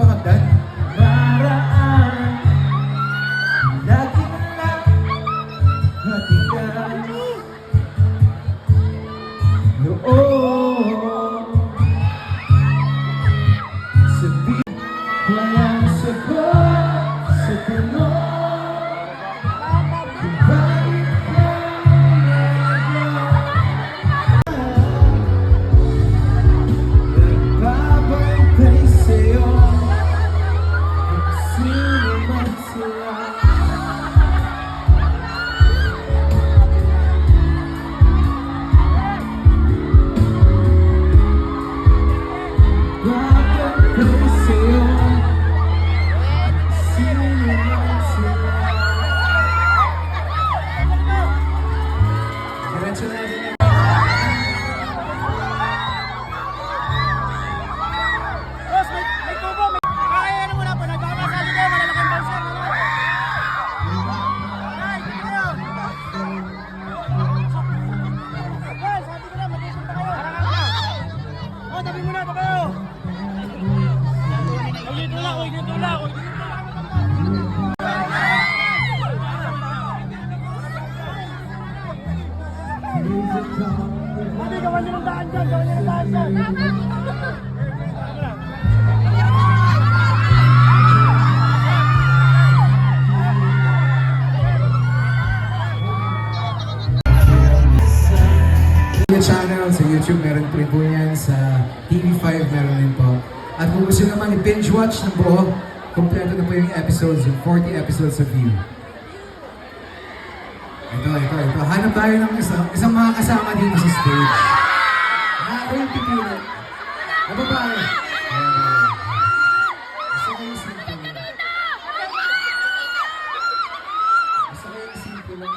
ba kanta? Paraan Lagi na. Lang Hatigan Noon. Sabi Walang sagot. answer that? Sabi, gawan niyo ng daan dyan, gawan niyo ng daan dyan. Channel sa YouTube, meron po po yan. Sa TV5, meron rin po. At kung gusto naman i-binge watch ng buo, kompleto na po yung episodes, yung 40 episodes of you. Ito, ito, ito. Hanap tayo ng isang, isang mga kasama dito sa stage. Nakaka yung pipilit. Ano ba? Gusto yung simple. Gusto yung simple lang.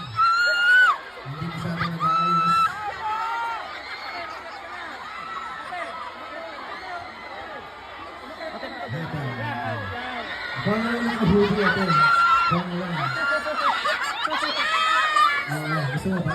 Hindi masyadong nag-aayos. Ikaw na lang nakabuti ate. Ikaw na lang. Oo, gusto mo ba?